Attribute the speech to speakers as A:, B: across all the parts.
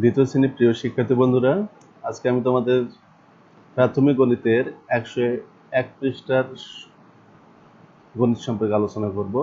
A: দ্বিতীয় শ্রেণির প্রিয় শিক্ষার্থী বন্ধুরা, আজকে আমি তোমাদের প্রাথমিক গণিতের একশো এক পৃষ্ঠার গণিত সম্পর্কে আলোচনা করব।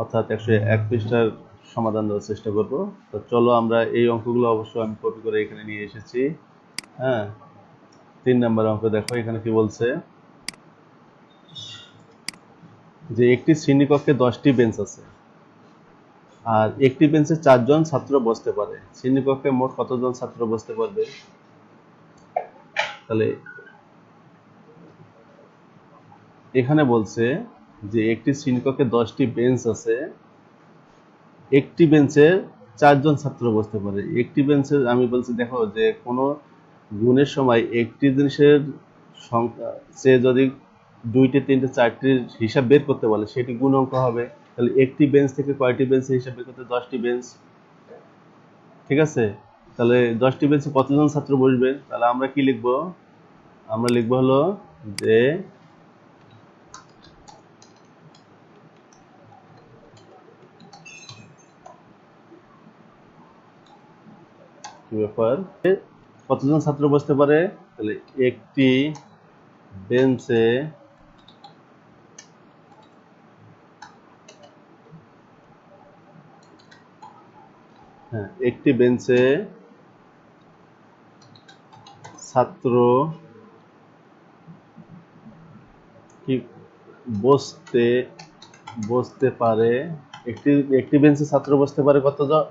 A: অর্থাৎ একশো এক পৃষ্ঠার সমাধান দেওয়ার চেষ্টা করব। তো চলো আমরা এই অঙ্কগুলো অবশ্য আমি কপি করে এখানে নিয়ে এসেছি। হ্যাঁ তিন নম্বর অঙ্ক দেখো, এখানে কি বলছে? যে একটি শ্রেণীকক্ষে দশটি বেঞ্চ আছে। আর একটি বেঞ্চে চারজন ছাত্র বসতে পারে। শ্রেণীকক্ষে মোট কতজন ছাত্র বসতে পারবে? তাহলে এখানে বলছে যে একটি শ্রেণীকক্ষে দশটি বেঞ্চ আছে। একটি বেঞ্চে চারজন ছাত্র বসতে পারে। একটি বেঞ্চে আমি বলছি, দেখো যে কোনো গুণের সময় একটি জিনিসের সংখ্যা, সে যদি দুইটি, তিনটে, চারটির হিসাব বের করতে বলে, সেটি গুণ অঙ্ক হবে। তাহলে একটি বেঞ্চ থেকে কয়টি বেঞ্চ হিসাব বের করতে দশটি বেঞ্চ ঠিক আছে? তাহলে দশটি বেঞ্চে কতজন ছাত্র বসবে? তাহলে আমরা কি লিখব? আমরা লিখব হলো যে ব্যাপার? কতজন ছাত্র বসতে পারে? তাহলে একটি বেঞ্চে হ্যাঁ একটি বেঞ্চে ছাত্র কি বসতে বসতে পারে? একটি একটি বেঞ্চে ছাত্র বসতে পারে কতজন?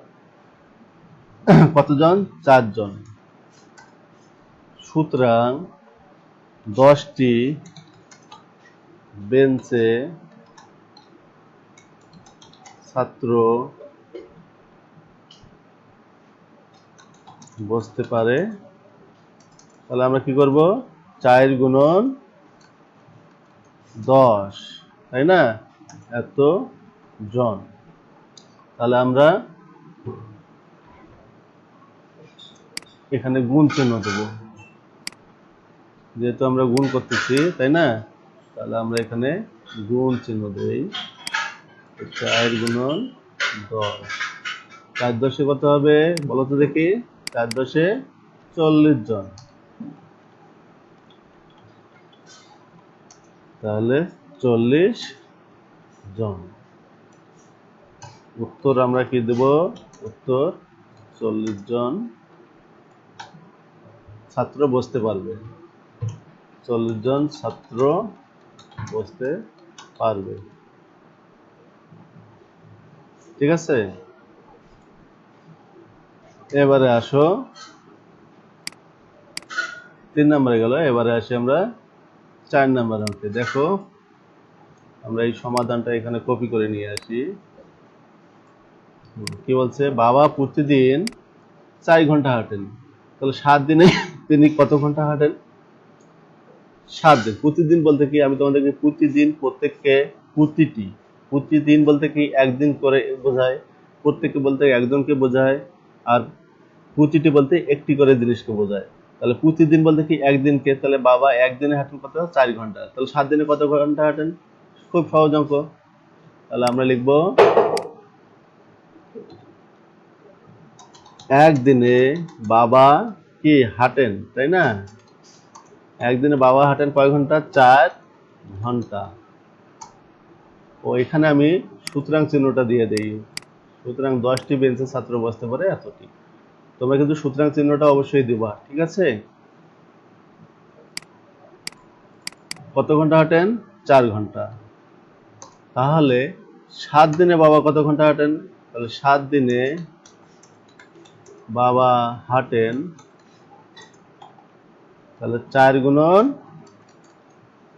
A: কতজন? চারজন। সুতরাং দশটি বেঞ্চে ছাত্র বসতে পারে। তাহলে আমরা কি করব? চার গুণন দশ, তাই না? এত জন। তাহলে আমরা এখানে গুণ চিহ্ন দেব। যেহেতু আমরা গুণ করতেছি, তাই না? তাহলে আমরা এখানে গুণ চিহ্ন দেই। চার গুণন দশ। চার দশে কত হবে? বলো তো দেখি। চার দশে চল্লিশ জন। তাহলে চল্লিশ জন। উত্তর আমরা কি দেব? উত্তর চল্লিশ জন। ছাত্র বসতে পারবে। চল্লিশ জন ছাত্র বসতে পারবে। ঠিক আছে? এবারে আসো। তিন নম্বরে গেল, এবারে আসি আমরা চার নম্বর অঙ্কে। দেখো, আমরা এই সমাধানটা এখানে কপি করে নিয়ে আসি। কি বলছে? বাবা প্রতিদিন চার ঘণ্টা হাঁটেন। তাহলে সাত দিনে তিনি কত ঘণ্টা হাঁটেন? সাত দিন। প্রতিদিন বলতে কি, আমি তোমাদেরকে প্রতিদিন প্রত্যেককে প্রতিটি, প্রতিদিন বলতে কি একদিন করে বোঝায়, প্রত্যেককে বলতে একজনকে বোঝায়, আর প্রতিটি বলতে একটি করে জিনিসকে বোঝায়। তাহলে প্রতিদিন বলতে কি একদিনকে তাহলে বাবা একদিনে হাঁটেন কত চার ঘণ্টা। তাহলে সাত দিনে কত ঘণ্টা হাঁটেন? খুব সহজ অঙ্ক। তাহলে আমরা লিখব, একদিনে বাবা কি হাঁটেন, তাই না? একদিনে বাবা হাঁটেন কয় ঘণ্টা? চার ঘণ্টা। ও, এখানে আমি সুতরাং চিহ্নটা দিয়ে দেই। সুতরাং দশটি বেঞ্চে ছাত্র বসতে পারে এতটি। তোমরা কিন্তু সুতরাং চিহ্নটা অবশ্যই দিবা, ঠিক আছে? কত ঘণ্টা হাঁটেন? চার ঘণ্টা। তাহলে সাত দিনে বাবা কত ঘণ্টা হাঁটেন? তাহলে সাত দিনে বাবা হাঁটেন, তাহলে চার গুণন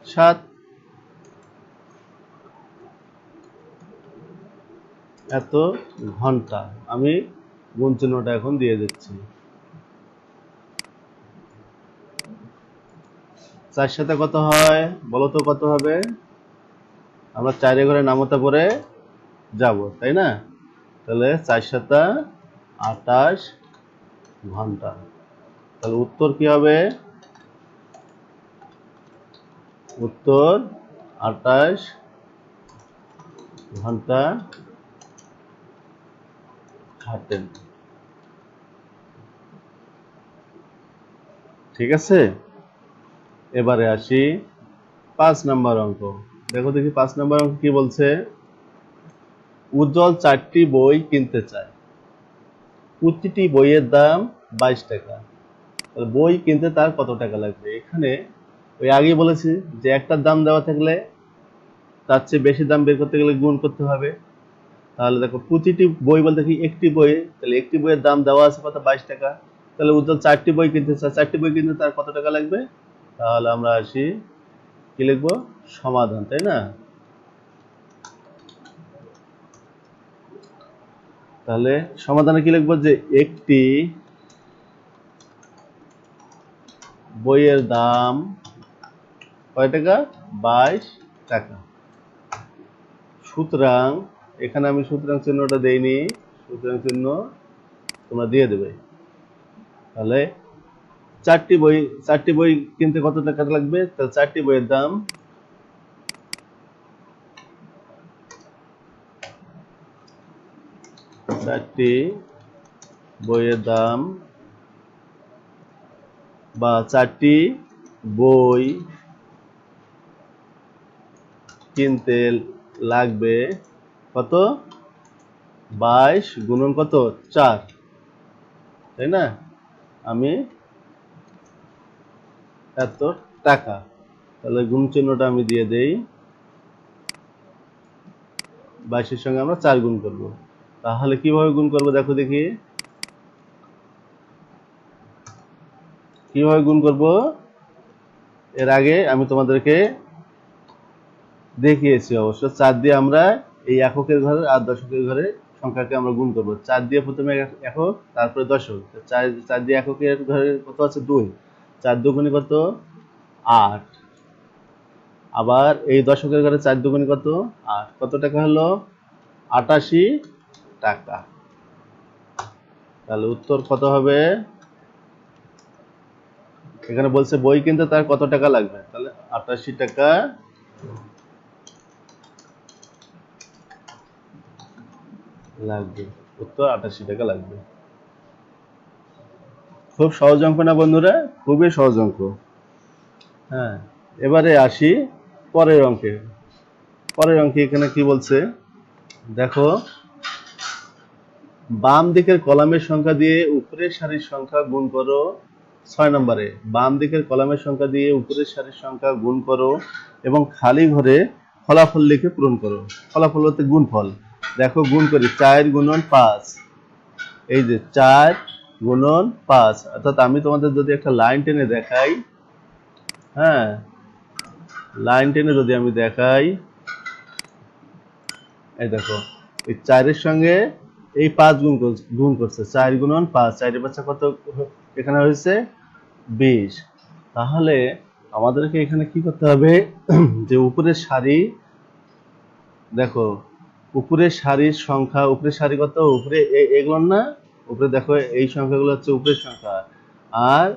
A: সাত। এত ঘণ্টা। আমি গুণ চিহ্নটা এখন দিয়ে দিচ্ছি। চার সাথে কত হয়? বলো তো কত হবে? আমরা চারে ঘরে নামতা পরে যাব, তাই না? তাহলে চার সাথে আটাশ ঘণ্টা। তাহলে উত্তর কি হবে? উত্তর আটাশ ঘণ্টা। থাকতেন ঠিক আছে? এবারে আসি পাঁচ নাম্বার অঙ্ক। দেখো দেখি পাঁচ নাম্বার অঙ্ক কি বলছে? উজ্জ্বল চারটি বই কিনতে চায়। প্রতিটি বইয়ের দাম বাইশ টাকা। বই কিনতে তার কত টাকা লাগবে? এখানে ওই আগে বলেছি যে একটার দাম দেওয়া থাকলে তার চেয়ে বেশি দাম বের করতে গেলে গুণ করতে হবে। তাহলে দেখো প্রতিটি বই বলতে কি একটি বই, তাহলে একটি বইয়ের দাম দেওয়া আছে কত? বাইশ টাকা। তাহলে উজ্জ্বল চারটি বই কিনতে চায়, চারটি বই কিনতে তার কত টাকা লাগবে? তাহলে আমরা আসি, কি লিখব? সমাধান, তাই না? তাহলে সমাধানে কি লিখব? যে একটি বইয়ের দাম কয় টাকা? বাইশ টাকা। সুতরাং এখানে আমি সুতরাং চিহ্নটা দেইনি। সুতরাং চিহ্ন তোমরা দিয়ে দেবে। তাহলে চারটি বই চারটি বই কিনতে কত টাকা লাগবে? তাহলে চারটি বইয়ের দাম চারটি বইয়ের দাম বা চারটি বই কিনতে লাগবে কত? বাইশ গুণন কত? চার। তাই না? আমি এত টাকা। তাহলে গুণ চিহ্নটা আমি দিয়ে দেই। বাইশের সঙ্গে আমরা চার গুণ করব। তাহলে কীভাবে গুণ করব দেখো দেখি। কীভাবে গুণ করব? এর আগে আমি তোমাদেরকে দেখিয়েছি অবশ্য। চার দিয়ে আমরা এই এককের ঘরে আর দশকের ঘরে সংখ্যাকে আমরা গুণ করব। চার দিয়ে প্রথমে এক- একক, তারপরে দশক। চার চার দিয়ে এককের ঘরে কত আছে? দুই। চার দুগুণে কত? আট। আবার এই দশকের ঘরে চার দুগুণে কত? আট। কত টাকা হলো? আটাশি টাকা। তাহলে উত্তর কত হবে? এখানে বলছে বই কিনতে তার কত টাকা লাগবে? তাহলে আটাশি টাকা লাগবে। উত্তর আটাশি টাকা লাগবে। খুব সহজ অঙ্ক না বন্ধুরা? খুবই সহজ অঙ্ক। হ্যাঁ এবারে আসি পরের অঙ্কে। পরের অঙ্কে এখানে কি বলছে? দেখো, বাম দিকের কলামের সংখ্যা দিয়ে উপরের সারির সংখ্যা গুণ করো ছয় নম্বরে। বাম দিকের কলামের সংখ্যা দিয়ে উপরের সারির সংখ্যা গুণ করো এবং খালি ঘরে ফলাফল লিখে পূরণ করো। ফলাফল বলতে গুণফল। দেখো, গুণ করি, চার গুণন পাঁচ। এই যে চার গুণন পাঁচ। অর্থাৎ আমি তোমাদের যদি একটা লাইন টেনে দেখাই হ্যাঁ লাইন টেনে যদি আমি দেখাই, এই দেখো, এই চারের সঙ্গে এই পাঁচ গুণ গুণ করছে, চার গুণন পাঁচ। চারের বাচ্চা কত এখানে হয়েছে? বিশ। তাহলে আমাদেরকে এখানে কি করতে হবে? যে উপরের সারি, দেখো উপরের সারির সংখ্যা, উপরের সারি কত? উপরে এগুলো না? উপরে দেখো, এই সংখ্যাগুলো হচ্ছে উপরের সংখ্যা। আর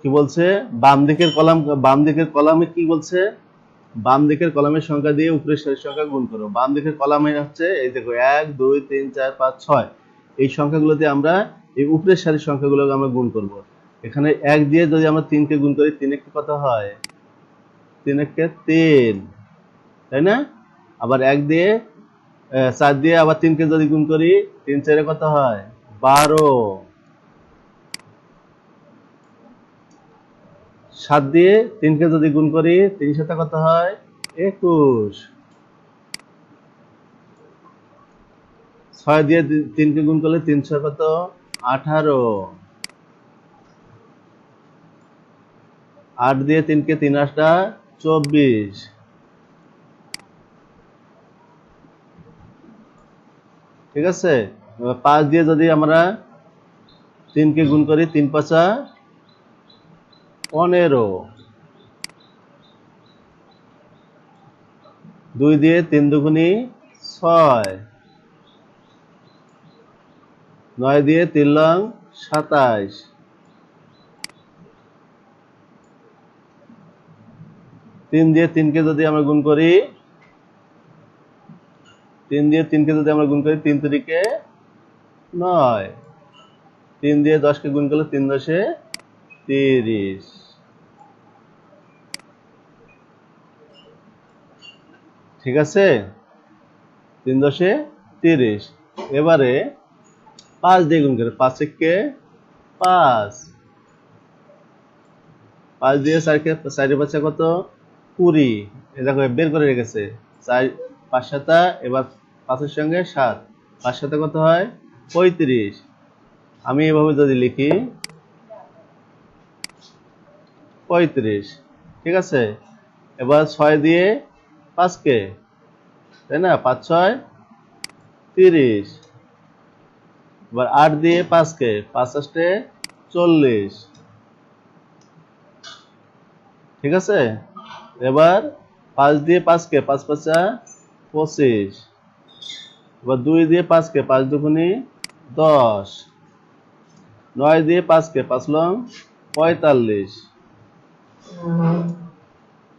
A: কি বলছে? বাম দিকের কলাম, বাম দিকের কলামে কি বলছে? বাম দিকের কলামের সংখ্যা দিয়ে উপরের সারির সংখ্যা গুণ করো। বাম দিকের কলামে হচ্ছে, এই দেখো, এক, দুই, তিন, চার, পাঁচ, ছয়। এই সংখ্যাগুলো দিয়ে আমরা, এই উপরের সারির সংখ্যাগুলোকে আমরা গুণ করব। এখানে এক দিয়ে যদি আমরা তিনকে গুণ করি, তিন এককে কত হয়? তিন এককে তিন, তাই না? আবার এক দিয়ে চার দিয়ে আবার তিনকে যদি গুণ করি, তিন চারে কত হয়? বারো। সাত দিয়ে তিনকে যদি গুণ করি, তিন সাথে কত হয়? একুশ। ছয় দিয়ে তিনকে গুণ করলে তিনশো কত? আঠারো। আট দিয়ে তিনকে তিন আটটা চব্বিশ। ঠিক আছে? পাঁচ দিয়ে যদি আমরা তিনকে গুণ করি, তিন পাঁচা পনেরো। দুই দিয়ে তিন দুগুনি ছয়। নয় দিয়ে তিন লং সাতাইশ। তিন দিয়ে তিনকে যদি আমরা গুণ করি, তিন দিয়ে তিনকে যদি আমরা গুণ করি, তিন তিরিকে নয়। তিন দিয়ে দশকে গুণ করলে তিন দশে তিরিশ। ঠিক আছে? তিন দশে তিরিশ। এবারে পাঁচ দিয়ে গুণ করে, পাঁচ কে পাঁচ। পাঁচ দিয়ে চারকে, চারি পাঁচে কত? কুড়ি দেখো বের করে রেখেছে। চার, পাঁচ সাতা এবার পাঁচের সঙ্গে সাত। পাঁচ সাথে কত হয়? পঁয়ত্রিশ। আমি এভাবে যদি লিখি, পঁয়ত্রিশ। ঠিক আছে? এবার ছয় দিয়ে পাঁচকে, তাই না? পাঁচ, ছয়, তিরিশ। এবার আট দিয়ে পাঁচকে, পাঁচ আষ্টে চল্লিশ। ঠিক আছে? এবার পাঁচ দিয়ে পাঁচকে, পাঁচ পাঁচা পঁচিশ। এবার দুই দিয়ে পাঁচকে, পাঁচ দুগুনি দশ। নয় দিয়ে পাঁচকে, পাঁচ লং পঁয়তাল্লিশ।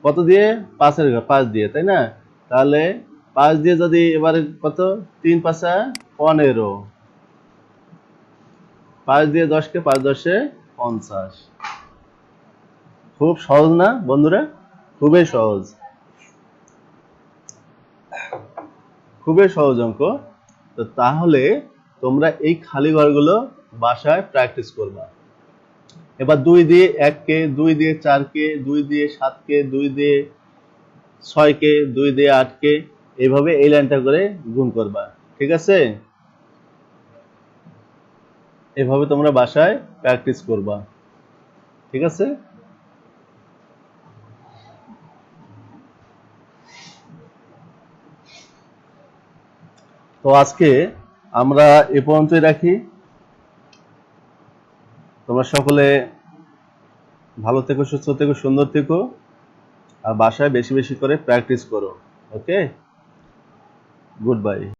A: কত দিয়ে? পাঁচের ঘর পাঁচ দিয়ে, তাই না? তাহলে পাঁচ দিয়ে যদি এবারে কত? তিন পাঁচা পনেরো। পাঁচ দিয়ে দশকে পাঁচ দশে পঞ্চাশ। খুব সহজ না বন্ধুরা? খুবই সহজ। খুবই সহজ, অঙ্ক। তো তাহলে তোমরা এই খালি ঘরগুলো বাসায় প্র্যাকটিস করবা। এবার দুই দিয়ে এককে, দুই দিয়ে চারকে, দুই দিয়ে সাতকে, দুই দিয়ে ছয়কে, দুই দিয়ে আটকে এইভাবে এই লাইনটা করে গুণ করবা। ঠিক আছে? এভাবে তোমরা বাসায় প্র্যাকটিস করবা। ঠিক আছে? তো আজকে আমরা এ পর্যন্তই রাখি। তোমরা সকলে ভালো থেকো, সুস্থ থেকো, সুন্দর থেকো, আর বাসায় বেশি বেশি করে প্র্যাকটিস করো, ওকে? Good bye.